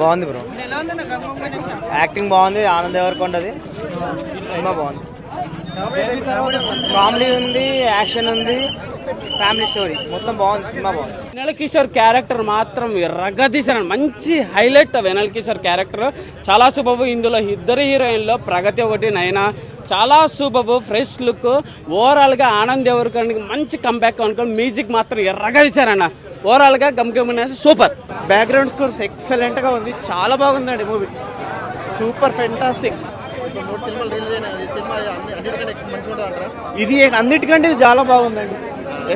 బాగుంది bro. Acting బాగుంది ఆనంద్ ఎవరికొండది? సినిమా బాగుంది. కామెడీ ఉంది యాక్షన్ ఉంది ఫ్యామిలీ స్టోరీ. మొత్తం బాగుంది సినిమా బాగుంది. వెనల్ కిషోర్ క్యారెక్టర్ మాత్రం రగదీశారు మంచి హైలైట్ వెనల్ కిషోర్ క్యారెక్టర్. చాలా సూపర్ ఇందులో ఇద్దరు హీరోయిన్లో ప్రగతి ఒకటి నయన. చాలా సూపర్ ఫ్రెష్ లుక్. ఓవరాల్గా ఆనంద్ ఎవరికి మంచి కంబ్యాక్ అనుకోండి. మ్యూజిక్ మాత్రం ఎర్రగదీశారన్న. తీశారన్న గా గమ్ గమ్ అనేసి సూపర్. బ్యాక్గ్రౌండ్ స్కోర్స్ ఎక్సలెంట్గా ఉంది. చాలా బాగుందండి మూవీ. సూపర్ ఫెంటాస్టిక్ ఇది అన్నిటికంటే ఇది చాలా బాగుందండి.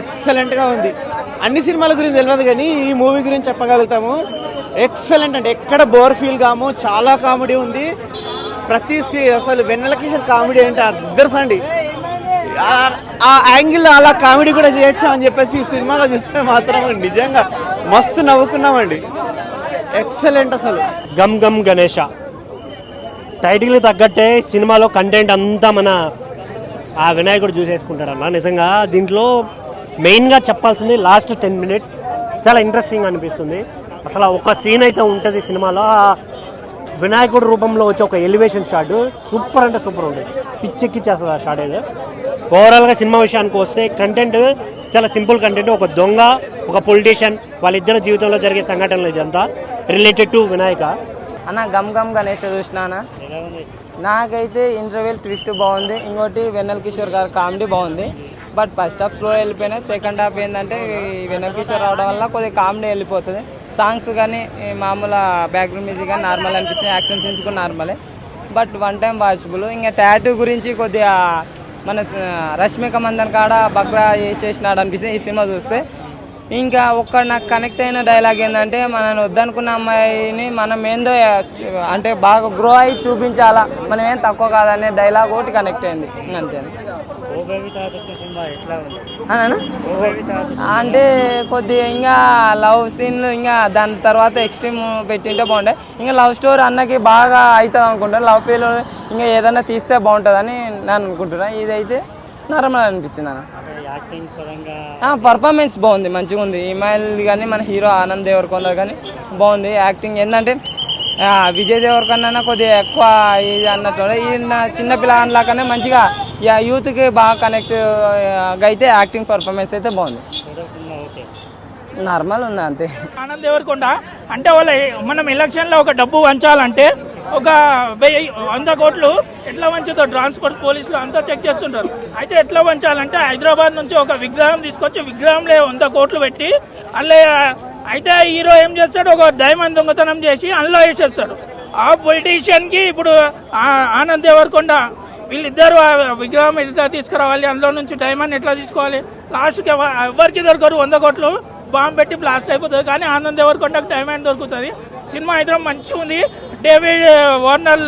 ఎక్సలెంట్గా ఉంది. అన్ని సినిమాల గురించి తెలియదు కానీ ఈ మూవీ గురించి చెప్పగలుగుతాము. ఎక్సలెంట్ అంటే ఎక్కడ బోర్ ఫీల్ కాము చాలా కామెడీ ఉంది. ప్రతి స్క్రీన్ అసలు వెన్నెల కిషోర్ కామెడీ అంటే అద్దర్స్ అండి. ఆ- యాంగిల్ అలా కామెడీ కూడా చేయొచ్చు అని చెప్పేసి ఈ సినిమాలో చూస్తే మాత్రం నిజంగా మస్తు నవ్వుకున్నామండి. ఎక్సలెంట్ అసలు. గమ్ గమ్ గణేష. టైటిల్ తగ్గట్టే సినిమాలో కంటెంట్ అంతా మన ఆ వినాయకుడు చూసేసుకుంటాడు అన్న నిజంగా దీంట్లో మెయిన్గా చెప్పాల్సింది లాస్ట్ టెన్ మినిట్స్ చాలా ఇంట్రెస్టింగ్ అనిపిస్తుంది. అసలు ఒక సీన్ అయితే ఉంటుంది సినిమాలో. ఆ వినాయకుడు రూపంలో వచ్చే ఒక ఎలివేషన్ షాట్ సూపర్ అంటే సూపర్ ఉంటుంది. పిచ్చెక్కిచ్చేస్తుంది ఆ షాట్ అయితే. ఓవరాల్గా సినిమా విషయానికి వస్తే కంటెంట్ చాలా సింపుల్ కంటెంట్ ఒక దొంగ ఒక పొలిటీషియన్ వాళ్ళిద్దరి జీవితంలో జరిగే సంఘటనలు ఇదంతా రిలేటెడ్ టు వినాయక. అన్న గమ్ గమ్ గణేష్ చూసినానా? నాకైతే ఇంటర్వెల్ ట్విస్ట్ బాగుంది. ఇంకోటి వెన్నెల కిషోర్ గారి కామెడీ బాగుంది. బట్ ఫస్ట్ హాఫ్ స్లో వెళ్ళిపోయినా సెకండ్ హాఫ్ ఏంటంటే ఈ వెన్నెల కిషోర్ రావడం వల్ల కొద్దిగా కామెడీ వెళ్ళిపోతుంది. సాంగ్స్ కానీ మామూలు బ్యాక్గ్రౌండ్ మ్యూజిక్ కానీ నార్మల్ అనిపించింది యాక్షన్ సీన్స్ కూడా నార్మలే బట్ వన్ టైం వాచబుల్ ఇంకా ట్యాటూ గురించి కొద్దిగా మన రష్మిక మందన్ కాడ బక్రా చేసేసినాడు అనిపిస్తుంది ఈ సినిమా చూస్తే. ఇంకా ఒక్క నాకు కనెక్ట్ అయిన డైలాగ్ ఏంటంటే మనల్ని వద్దనుకున్న అమ్మాయిని మనం ఏందో అంటే బాగా గ్రో అయ్యి చూపించాలా మనం ఏం తక్కువ కాదనే డైలాగ్ ఒకటి కనెక్ట్ అయింది. అంతే. అంటే కొద్దిగా ఇంకా లవ్ సీన్లు ఇంకా దాని తర్వాత ఎక్స్ట్రీమ్ పెట్టింటే బాగుండే. ఇంకా లవ్ స్టోరీ అన్నకి బాగా అవుతుంది అనుకుంటాను లవ్ ఫీల్ ఇంకా ఏదైనా తీస్తే బాగుంటుందని నేను అనుకుంటున్నాను ఇదైతే నార్మల్ అనిపించింది అన్న. పర్ఫార్మెన్స్ బాగుంది మంచిగా ఉంది. ఇమాయిల్ కానీ మన హీరో ఆనంద్ దేవరకొండ కానీ బాగుంది. యాక్టింగ్ ఏంటంటే ఆ, విజయ్ దేవరకొండ కొద్దిగా ఎక్కువ ఇది అన్నట్టు ఈయన చిన్న పిల్లగానిలాగానే మంచిగా యూత్కి బాగా కనెక్ట్ అయితే యాక్టింగ్ పర్ఫార్మెన్స్ అయితే బాగుంది. నార్మల్ ఉంది అంతే. ఆనంద్ దేవరకొండ అంటే వాళ్ళ మనం ఎలక్షన్లో ఒక డబ్బు వంచాలంటే ఒక వెయ్యి వంద కోట్లు ఎట్లా వంచుతో ట్రాన్స్పోర్ట్ పోలీసులు అంతా చెక్ చేస్తుంటారు. అయితే ఎట్లా వంచాలంటే హైదరాబాద్ నుంచి ఒక విగ్రహం తీసుకొచ్చి విగ్రహంలో వంద కోట్లు పెట్టి అల్లే అయితే హీరో ఏం చేస్తాడు? ఒక డైమండ్ దొంగతనం చేసి అందులో వేసేస్తాడు. ఆ పొలిటీషియన్కి ఇప్పుడు ఆనంద్ దేవరకొండ వీళ్ళిద్దరు ఆ విగ్రహం ఎట్లా తీసుకురావాలి? అందులో నుంచి డైమండ్ ఎట్లా తీసుకోవాలి? లాస్ట్కి ఎవరికి దొరకరు? వంద కోట్లు బాంబు పెట్టి బ్లాస్ట్ అయిపోతుంది. కానీ ఆనంద్ ఎవరికొండకు డైమండ్ దొరుకుతుంది. సినిమా అయితే మంచిగా ఉంది. డేవిడ్ వార్నల్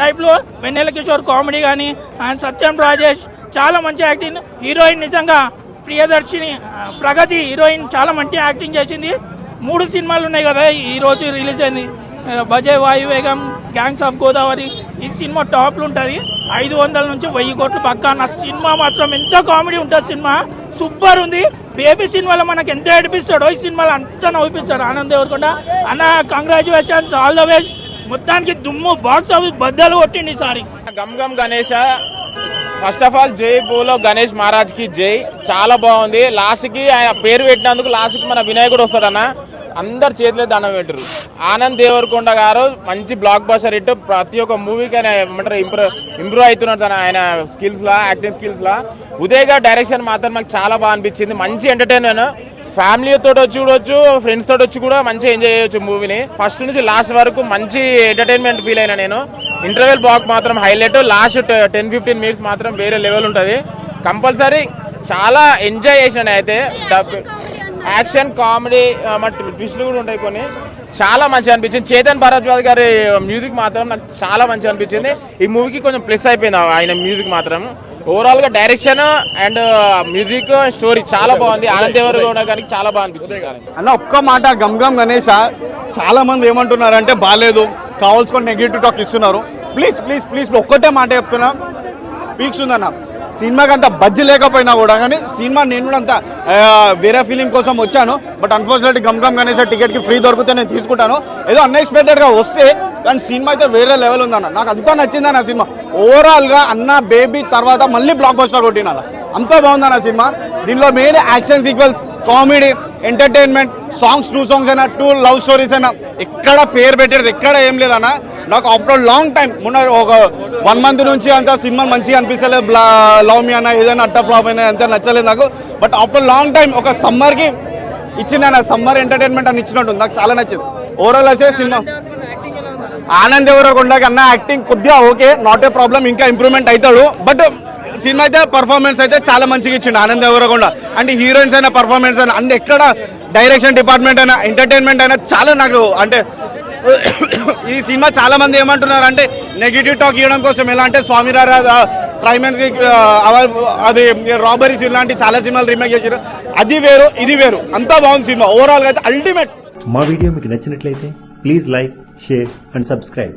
టైప్లో వెన్నెల కిషోర్ కామెడీ కానీ అండ్ సత్యం రాజేష్ చాలా మంచి యాక్టింగ్. హీరోయిన్ నిజంగా ప్రియదర్శిని ప్రగతి హీరోయిన్ చాలా మంచి యాక్టింగ్ చేసింది. మూడు సినిమాలు ఉన్నాయి కదా ఈ రోజు రిలీజ్ అయింది. బజయ్ వాయువేగం గ్యాంగ్స్ ఆఫ్ గోదావరి ఈ సినిమా టాప్లు ఉంటుంది. ఐదు వందల నుంచి వెయ్యి కోట్లు పక్కా నా సినిమా మాత్రం ఎంత కామెడీ ఉంటుంది సినిమా. సూపర్ ఉంది. బేబీ సినిమాలో మనకి ఎంత ఏడిపిస్తాడో ఈ సినిమాలో అంత నవ్విపిస్తాడు ఆనంద్ ఎవరికొండ అన్న కంగ్రాచులేషన్స్ ఆల్ ద బెస్ట్ మొత్తానికి దుమ్ము బాక్స్ ఆఫీస్ బద్దలు కొట్టింది ఈసారి. Gam Gam Ganesha first of all జై బోలో గణేష్ మహారాజ్కి జై. చాలా బాగుంది. లాస్ట్కి ఆయన పేరు పెట్టినందుకు లాస్ట్కి మన వినాయకుడు వస్తాడన్న. అందరు చేతిలో దండం పెట్టరు ఆనంద్ దేవరకొండ గారు మంచి బ్లాక్ బస్టర్ ఇట్టు ప్రతి ఒక్క మూవీకి ఆయన ఏమంటారు ఇంప్రూవ్ ఇంప్రూవ్ అవుతున్నాడు తన ఆయన స్కిల్స్లో యాక్టింగ్ స్కిల్స్లో ఉదయ్ గారు డైరెక్షన్ మాత్రం మాకు చాలా బాగా అనిపించింది. మంచి ఎంటర్టైన్మెంట్ ఫ్యామిలీ తోటి వచ్చి చూడొచ్చు ఫ్రెండ్స్ తోటి వచ్చి కూడా మంచిగా ఎంజాయ్ చేయొచ్చు మూవీని ఫస్ట్ నుంచి లాస్ట్ వరకు మంచి ఎంటర్టైన్మెంట్ ఫీల్ అయినా నేను. ఇంటర్వెల్ బ్లాక్ మాత్రం highlight last ten fifteen minutes మాత్రం వేరే లెవెల్ ఉంటుంది. కంపల్సరీ చాలా ఎంజాయ్ చేసిన అయితే యాక్షన్ కామెడీ ట్విస్ట్లు కూడా ఉంటాయి కొన్ని. చాలా మంచిగా అనిపించింది. చేతన్ భరద్వాజ్ గారి మ్యూజిక్ మాత్రం నాకు చాలా మంచిగా అనిపించింది. ఈ మూవీకి కొంచెం ప్లస్ అయిపోయింది ఆయన మ్యూజిక్ మాత్రం. ఓవరాల్గా డైరెక్షన్ అండ్ మ్యూజిక్ స్టోరీ చాలా బాగుంది. ఆనంద్ దేవర్ కూడా కానీ చాలా బాగా అనిపించింది. అన్న ఒక్క మాట గమ్ గమ్ గణేష చాలా మంది ఏమంటున్నారు అంటే బాగాలేదు కావాల్సుకొని నెగిటివ్ టాక్ ఇస్తున్నారు. ప్లీజ్ ప్లీజ్ ప్లీజ్ ఒక్కటే మాట చెప్తున్నా. పీక్స్ ఉందన్న సినిమాకి అంత బజ్జి లేకపోయినా కూడా కానీ సినిమా నేను కూడా అంత వేరే ఫీలింగ్ కోసం వచ్చాను. బట్ అన్ఫార్చునేట్లీ గమ్ గమ్ గణేష్ టికెట్కి ఫ్రీ దొరికితే నేను తీసుకుంటాను. ఏదో అన్ఎక్స్పెక్టెడ్గా వస్తే కానీ సినిమా అయితే వేరే లెవెల్ ఉందన్న. నాకు అంతా నచ్చింది అన్న సినిమా ఓవరాల్గా అన్న బేబీ తర్వాత మళ్ళీ బ్లాక్ బస్టర్ కొట్టిన అంతా బాగుందన్న సినిమా. దీనిలో main action sequels comedy entertainment songs two songs అయినా టూ లవ్ స్టోరీస్ అయినా ఎక్కడ పేరు పెట్టేది ఎక్కడ ఏం లేదన్నా నాకు ఆఫ్టర్ లాంగ్ టైం మొన్న ఒక వన్ మంత్ నుంచి అంతా సినిమా మంచిగా అనిపిస్తలేదు లవ్ మీ అన్న ఏదైనా అట్ట ఫ్లాప్ అయినా అంత నచ్చలేదు నాకు. బట్ ఆఫ్టర్ లాంగ్ టైం ఒక సమ్మర్కి ఇచ్చింది సమ్మర్ ఎంటర్టైన్మెంట్ అని ఇచ్చినట్టు నాకు చాలా నచ్చింది. ఓవరాల్ అయితే సినిమా ఆనంద్ ఎవరకొండకి అన్న యాక్టింగ్ కొద్దిగా ఓకే నాట్ ఏ ప్రాబ్లం ఇంకా ఇంప్రూవ్మెంట్ అవుతాడు. బట్ సినిమా అయితే పర్ఫార్మెన్స్ అయితే చాలా మంచిగా ఇచ్చిండు ఆనంద్ ఎవరకొండ. అంటే హీరోయిన్స్ అయినా పర్ఫార్మెన్స్ అయినా అంటే ఎక్కడ డైరెక్షన్ డిపార్ట్మెంట్ అయినా ఎంటర్టైన్మెంట్ అయినా చాలా నాకు అంటే ఈ సినిమా చాలా మంది ఏమంటున్నారు అంటే నెగిటివ్ టాక్ ఇవ్వడం కోసం ఎలా అంటే స్వామి రారా ప్రైమరీ అది రాబరీస్ ఇలాంటి చాలా సినిమాలు రీమేక్ చేశారు అది వేరు ఇది వేరు. అంతా బాగుంది సినిమా. ఓవరాల్గా అయితే అల్టిమేట్ మా వీడియో మీకు నచ్చినట్లయితే please like share and subscribe